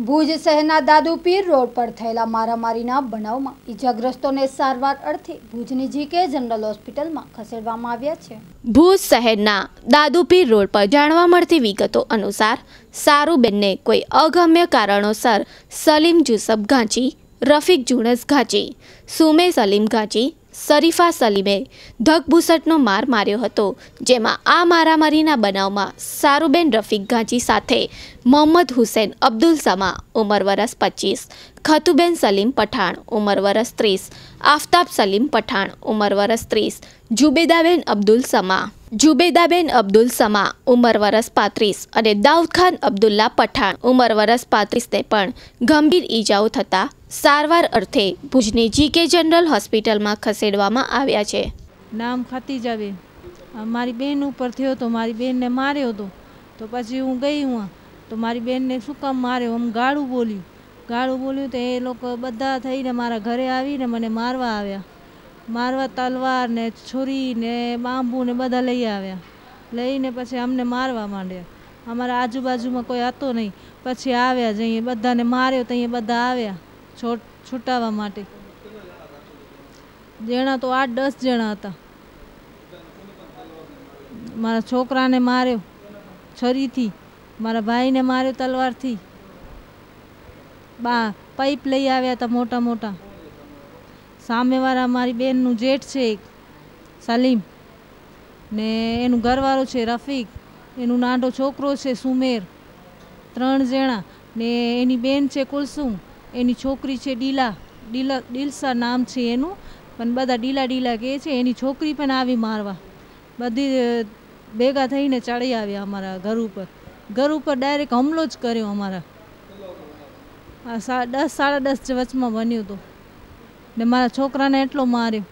ભુજ શહેરના દાદુપીર રોડ પર થયેલા મારામારીના બનાવમાં ઈજાગ્રસ્તોને સારવાર અર્થે ભુજની જીકે જનરલ હોસ્પિટલમાં ખસેડવામાં આવ્યા છે. ભુજ શહેરના દાદુપીર રોડ પર જાણવા મળતી વિગતો અનુસાર સારુબેનને કોઈ અગમ્ય કારણોસર સલીમ જુસફ ઘાંચી રફીક જુણસ ઘાંચી સુમે સલીમ ઘાંચી શરીફા સલીમે ધગભૂસટનો માર માર્યો હતો, જેમાં આ મારામારીના બનાવમાં સારુબેન રફીક ઘાંચી સાથે મોહમ્મદ હુસેન, અબ્દુલ સમા, ઉંમર વરસ પચીસ. ખતુબેન સલીમ પઠાણ, ઉંમર વરસ ત્રીસ. આફતાબ સલીમ પઠાણ, ઉંમર વરસ ત્રીસ. જુબેદાબેન અબ્દુલ સમા. જુબેદાબેન અબ્દુલ સમા, ઉંમર વરસ પાંત્રીસ. અને દાઉદ ખાન અબ્દુલ્લા પઠાણ, ઉંમર વરસ પાંત્રીસને પણ ગંભીર ઈજાઓ થતાં સારવાર અર્થે ભુજની જીકે જનરલ હોસ્પિટલમાં ખસેડવામાં આવ્યા છે. નામ ખતીજાબેન. મારી બેન ઉપર થયો તો મારી બેનને માર્યો હતો તો પછી હું ગઈ હું તો મારી બેનને શું કામ માર્યો આમ ગાળું બોલ્યું. ગાળું બોલ્યું તો એ લોકો બધા થઈને મારા ઘરે આવીને મને મારવા આવ્યા. મારવા તલવાર ને છુરી ને બાંબુ ને બધા લઈ આવ્યા. લઈને પછી અમને મારવા માંડ્યા. અમારા આજુબાજુમાં કોઈ હતો નહીં. પછી આવ્યા જઈએ બધાને માર્યો તો અહીંયા બધા આવ્યા છોટ છૂટાવવા માટે. જણા તો આઠ, દસ જણા હતા. મારા છોકરાને માર્યો છરીથી. મારા ભાઈને માર્યો તલવારથી. બા, પાઇપ લઈ આવ્યા હતા મોટા મોટા. સામેવાળા મારી બેનનું જેઠ છે એક, સલીમ. ને એનું ઘરવાળો છે રફીક. એનું નાનો છોકરો છે સુમેર. ત્રણ જણા. ને એની બેન છે કુલસુમ. એની છોકરી છે ડીલા. ડીલા, ડીલસા નામ છે એનું. પણ બધા ડીલા ડીલા કહે છે, એની છોકરી પણ આવી મારવા. બધી ભેગા થઈને ચડી આવ્યા અમારા ઘર ઉપર. ઘર ઉપર ડાયરેક્ટ હુમલો જ કર્યો અમારા. દસ, સાડા દસ વચમાં બન્યું હતું. ને મારા છોકરાને એટલો માર્યો.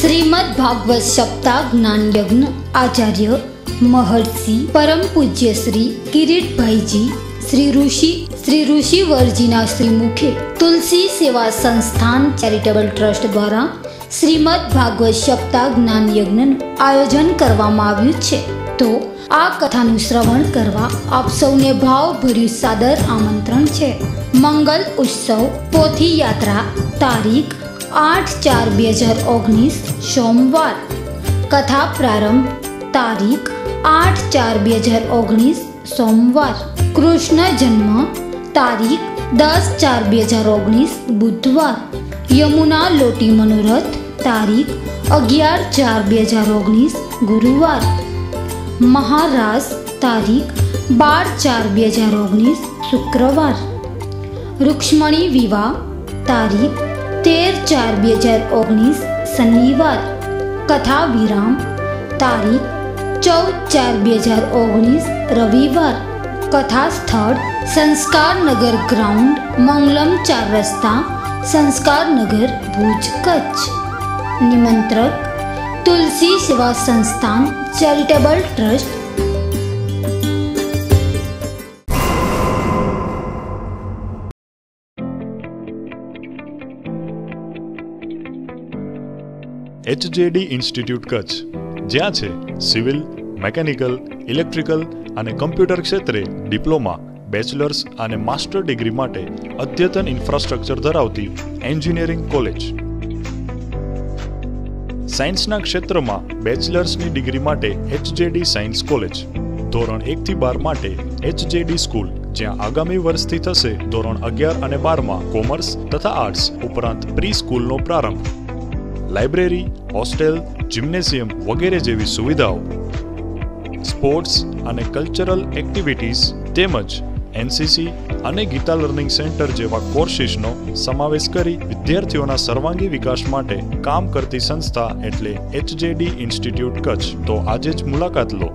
શ્રીમદ ભાગવત સપ્તાહ જ્ઞાન યજ્ઞ આચાર્ય મહર્ષિ પરમ પૂજ્ય શ્રી કિરીટભાઈજી, શ્રી ઋષિ, શ્રી ઋષિવરજીના શ્રી મુખે તુલસી સેવા સંસ્થાન ચેરિટેબલ ટ્રસ્ટ દ્વારા શ્રીમદ ભાગવત સપ્તાહ જ્ઞાન યજ્ઞનું આયોજન કરવામાં આવ્યું છે. તો આ કથાનું શ્રવણ કરવા આપ સૌને ભાવભર્યું સાદર આમંત્રણ છે. મંગલ ઉત્સવ, પોથી યાત્રા, તારીખ આઠ ચાર બે હજાર ઓગણીસ, સોમવાર. કથા પ્રારંભ, તારીખ આઠ ચાર બે હજાર ઓગણીસ, સોમવાર. કૃષ્ણ જન્મ, તારીખ દસ ચાર બે હજાર ઓગણીસ, બુધવાર. યમુના લોટી મનોરથ, તારીખ અગિયાર ચાર બે હજાર ઓગણીસ, ગુરુવાર. મહારાસ, તારીખ બાર ચાર બે હજાર ઓગણીસ, શુક્રવાર. રૂક્ષ્મણી વિવાહ, તારીખ તેર ચાર બે હજાર ઓગણીસ, શનિવાર. કથા વિરામ તારીખ ચૌદ ચાર બે હજાર ઓગણીસ, રવિવાર. કથા સ્થળ સંસ્કારનગર ગ્રાઉન્ડ, મંગલમ ચાર રસ્તા Sanskarnagar Bhuj Kutch. નિમંત્રક, Tulsi Seva Sansthan charitable trust. HJD institute Kutch. જ્યાં છે સિવિલ, મેકેનિકલ, ઇલેક્ટ્રિકલ અને કમ્પ્યુટર ક્ષેત્રે ડિપ્લોમા બેચલર્સ અને માસ્ટર ડિગ્રી માટે અદ્યતન ઇન્ફ્રાસ્ટ્રક્ચર ધરાવતી એન્જિનિયરિંગ કોલેજ. સાયન્સના ક્ષેત્રમાં બેચલર્સની ડિગ્રી માટે એચજેડી સાયન્સ કોલેજ. ધોરણ એકથી બાર માટે એચજેડી સ્કૂલ, જ્યાં આગામી વર્ષથી થશે ધોરણ અગિયાર અને બારમાં કોમર્સ તથા આર્ટ્સ ઉપરાંત પ્રી સ્કૂલનો પ્રારંભ. લાઇબ્રેરી, હોસ્ટેલ, જિમ્નેશિયમ વગેરે જેવી સુવિધાઓ. સ્પોર્ટ્સ અને કલ્ચરલ એક્ટિવિટીઝ તેમજ એનસીસી અને ગીતા લર્નિંગ સેન્ટર જેવા કોર્સિસનો સમાવેશ કરી વિદ્યાર્થીઓના સર્વાંગી વિકાસ માટે કામ કરતી સંસ્થા એટલે એચજેડી ઇન્સ્ટિટ્યૂટ કચ્છ. તો આજે જ મુલાકાત લો.